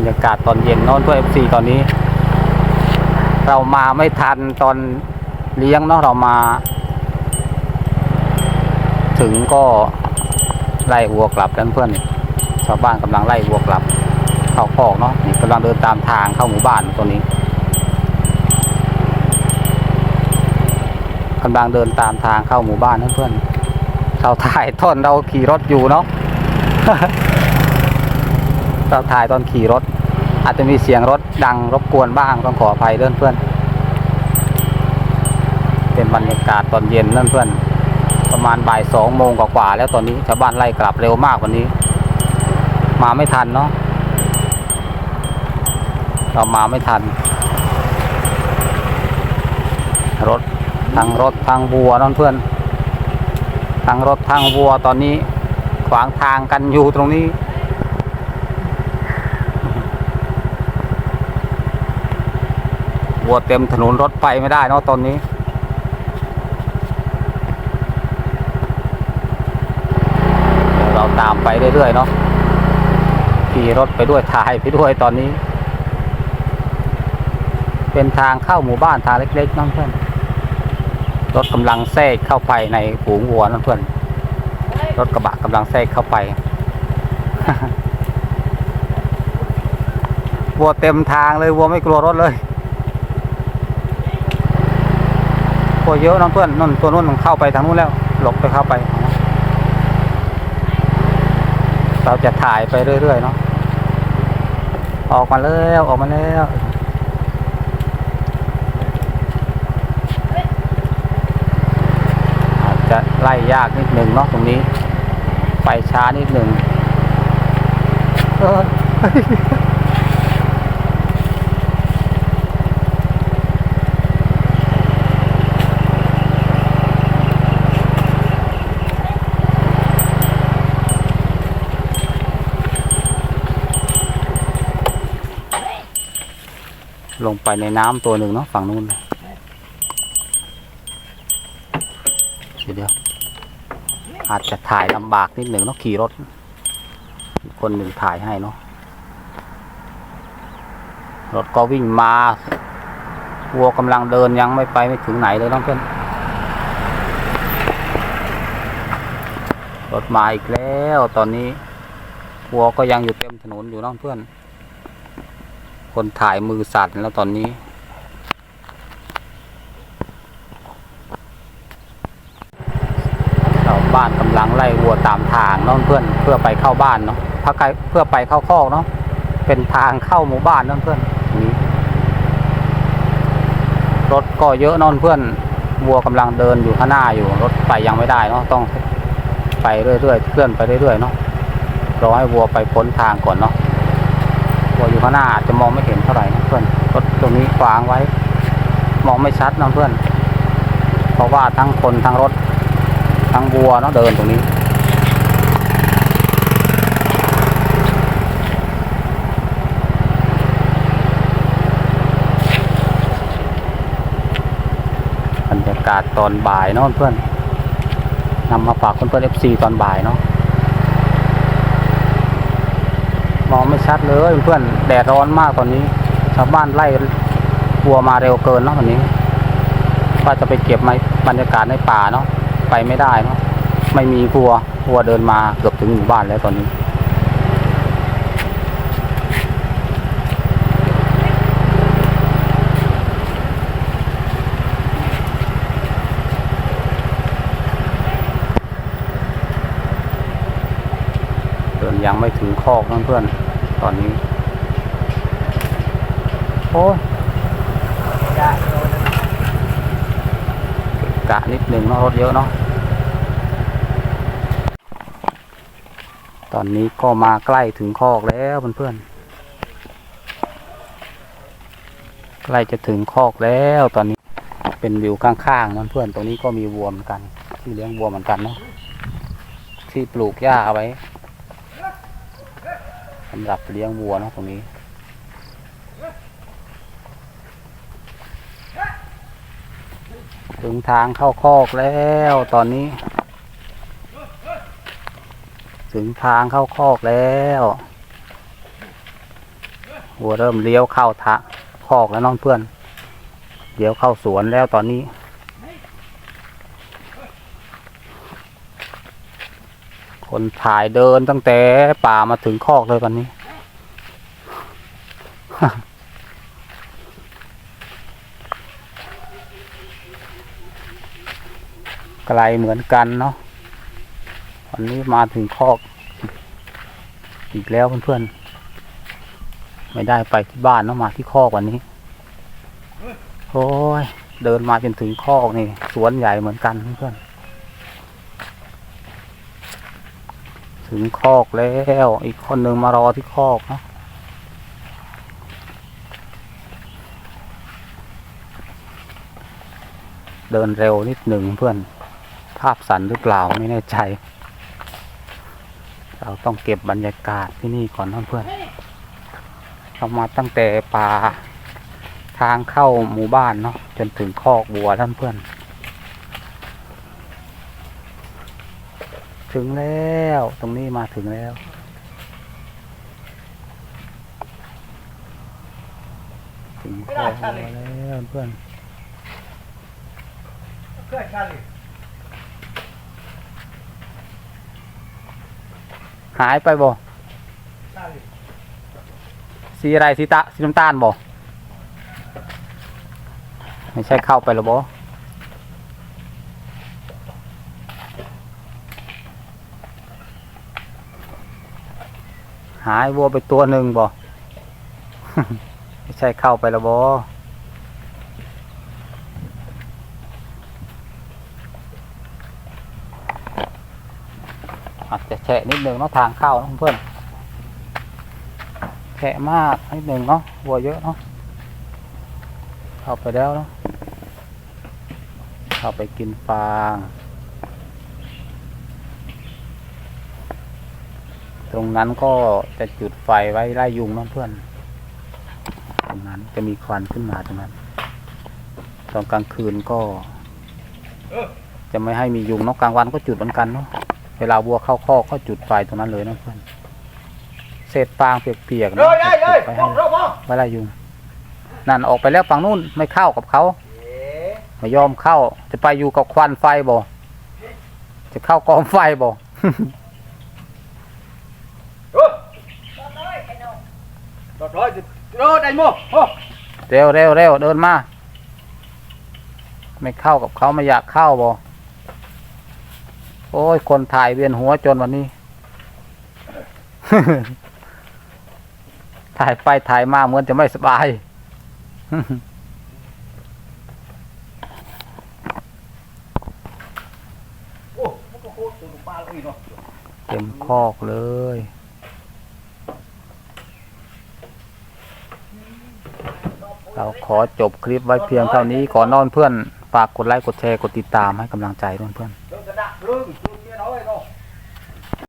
รรยากาศตอนเย็นนอนตัวเอฟซีตอนนี้ เรามาไม่ทันตอนเลี้ยงเนาะเรามา ถึงก็ไล่วัวกลับกันเพื่อนนี่ชาวบ้านกำลังไล่วัวกลับ เข้าคอกเนาะนี่กำลังเดินตามทางเข้าหมู่บ้านตัวนี้กำลังเดินตามทางเข้าหมู่บ้านนเพื่อนเราถ่ายตอนเราขี่รถอยู่เนาะ ถ่ายตอนขี่รถ อาจจะมีเสียงรถดังรบกวนบ้างต้องขออภัยเพื่อนเพื่อนเป็นบรรยากาศตอนเย็นนั่อนเพื่อนประมาณบ่ายสองโมงกว่าๆแล้วตอนนี้ชาวบ้านไล่กลับเร็วมากวันนี้ มาไม่ทันเนาะเรามาไม่ทัน รถทั้งรถทั้งวัวนั่นเพื่อนทั้งรถทั้งวัวตอนนี้ขวางทางกันอยู่ตรงนี้ วัวเต็มถนนรถไปไม่ได้เนาะตอนนี้เดี๋ยวเราตามไปเรื่อยๆเนาะขี่รถไปด้วยถ่ายไปด้วยตอนนี้ เป็นทางเข้าหมู่บ้านทางเล็กๆน้องเพื่อนรถกำลังแทรกเข้าไปในฝูงวัวน้องเพื่อนรถกระบะกำลังแทรกเข้าไปวัวเต็มทางเลยวัวไม่กลัวรถเลย วัวเยอะน้องเพื่อนนั่นตัวนู้นมันเข้าไปทางนู้นแล้ว หลบไปเข้าไป เราจะถ่ายไปเรื่อยๆเนาะออกมาแล้วออกมาแล้วอาจจะไล่ยากนิดหนึ่งเนาะตรงนี้ ไปช้านิดหนึ่งเออ ลงไปในน้ำตัวหนึ่งเนาะฝั่งนู้นเดี๋ยวเดี๋ยว อาจจะถ่ายลำบากนิดหนึ่งเนาะขี่รถ คนหนึ่งถ่ายให้เนาะรถก็วิ่งมาวัวกำลังเดินยังไม่ไปไม่ถึงไหนเลยน้องเพื่อนรถมาอีกแล้ว ตอนนี้วัวก็ยังอยู่เต็มถนนอยู่น้องเพื่อน คนถ่ายมือสั่นแล้วตอนนี้ ชาวบ้านกำลังไล่วัวตามทางน้องเพื่อนเพื่อไปเข้าบ้านเนาะเพื่อไปเพื่อไปเข้าคอกเนาะเป็นทางเข้าหมู่บ้านน้องเพื่อนนี้รถก็เยอะน้องเพื่อนวัวกำลังเดินอยู่ข้างหน้าอยู่รถไปยังไม่ได้เนาะต้องไปเรื่อยๆเคลื่อนไปเรื่อยๆเนาะรอให้วัวไปพ้นทางก่อนเนาะ ข้างหน้าอาจจะมองไม่เห็นเท่าไหร่นะเพื่อนรถตรงนี้ขวางไว้ มองไม่ชัดนะเพื่อน เพราะว่าทั้งคนทั้งรถ ทั้งวัวเนาะเดินตรงนี้บรรยากาศตอนบ่ายเนาะเพื่อนนำมาฝากเพื่อนๆ FC ตอนบ่ายเนาะ มองไม่ชัดเลยเพื่อนแดดร้อนมากตอนนี้ ชาวบ้านไล่วัวมาเร็วเกินเนาะวันนี้ว่าจะไปเก็บไม้บรรยากาศในป่าเนาะไปไม่ได้เนาะไม่มีวัววัวเดินมาเกือบถึงหมู่บ้านแล้วตอนนี้ ยังไม่ถึงคอกเพื่อนตอนนี้ โอ้ยกะนิดหนึ่งเนาะรถเยอะเนาะตอนนี้ก็มาใกล้ถึงคอกแล้วเพื่อนๆ ใกล้จะถึงคอกแล้วตอนนี้เป็นวิวข้างๆนั่นเพื่อนตรงนี้ก็มีวัวเหมือนกัน ที่เลี้ยงวัวเหมือนกันเนาะที่ปลูกหญ้าเอาไว้ สำหรับเลี้ยงวัวนะตรงนี้ถึงทางเข้าคอกแล้วตอนนี้ ถึงทางเข้าคอกแล้ววัวเริ่มเลี้ยวเข้าทะคอกแล้วน้องเพื่อนเลี้ยวเข้าสวนแล้วตอนนี้ คนถ่ายเดินตั้งแต่ป่ามาถึงคอกเลยวันนี้ ไกลเหมือนกันเนาะวันนี้มาถึงคอก อีกแล้วเพื่อนๆ ไม่ได้ไปที่บ้านเนาะมาที่คอกวันนี้ โอ้ย เดินมาจนถึงคอกนี่ สวนใหญ่เหมือนกันเพื่อนๆ ถึงคอกแล้ว อีกคนหนึ่งมารอที่คอกนะเดินเร็วนิดหนึ่งเพื่อน ภาพสันหรือเปล่าไม่แน่ใจ เราต้องเก็บบรรยากาศที่นี่ก่อนนะเพื่อนเรามาตั้งแต่ป่าทางเข้าหมู่บ้านเนาะจนถึงคอกบัวท่านเพื่อน ถึงแล้ว ตรงนี้มาถึงแล้ว ถึงคอกบัวแล้วเพื่อนหายไปบ่สีอะไรสีตะสีน้ำตาลบ่ไม่ใช่เข้าไปหรอบ่ายวัวไปตัวหนึ่งบ่ไม่ใช่เข้าไปหรอบ่อาจจะแฉะนิดหนึ่งเนาะทางเข้าเนาะเพื่อนแฉะมากนิดหนึ่งเนาะวัวเยอะเนาะเข้าไปแล้วเนาะเข้าไปกินฟาง ตรงนั้นก็จะจุดไฟไว้ไล่ยุงเนาะเพื่อน ตรงนั้นจะมีควันขึ้นมาตรงนั้น ตอนกลางคืนก็ จะไม่ให้มียุงเนาะกลางวันก็จุดเหมือนกันเนาะ เวลาวัวเข้าคอกก็จุดไฟตรงนั้นเลยนะเพื่อน เศษฟางเปียกๆนะจุดไปให้ไว้ไล่ยุง นั่นออกไปแล้วฝั่งนู้นไม่เข้ากับเขาไม่ยอมเข้า จะไปอยู่กับควันไฟบ่ จะเข้ากองไฟบ่ Rồi rồi, rồi đây mua. Ô. เร็วเร็วเร็วเดินมา ไม่เข้ากับเขาไม่อยากเข้าบ่โอ้ย คนถ่ายเวียนหัวจนวันนี้ ถ่ายไปถ่ายมาเหมือนจะไม่สบาย Ô, nó có hốt từ ba lưỡi rồi. เต็มคอกเลย เราขอจบคลิปไว้เพียงเท่านี้ก่อนนอนเพื่อนฝากกดไลค์กดแชร์กดติดตามให้กำลังใจเพื่อน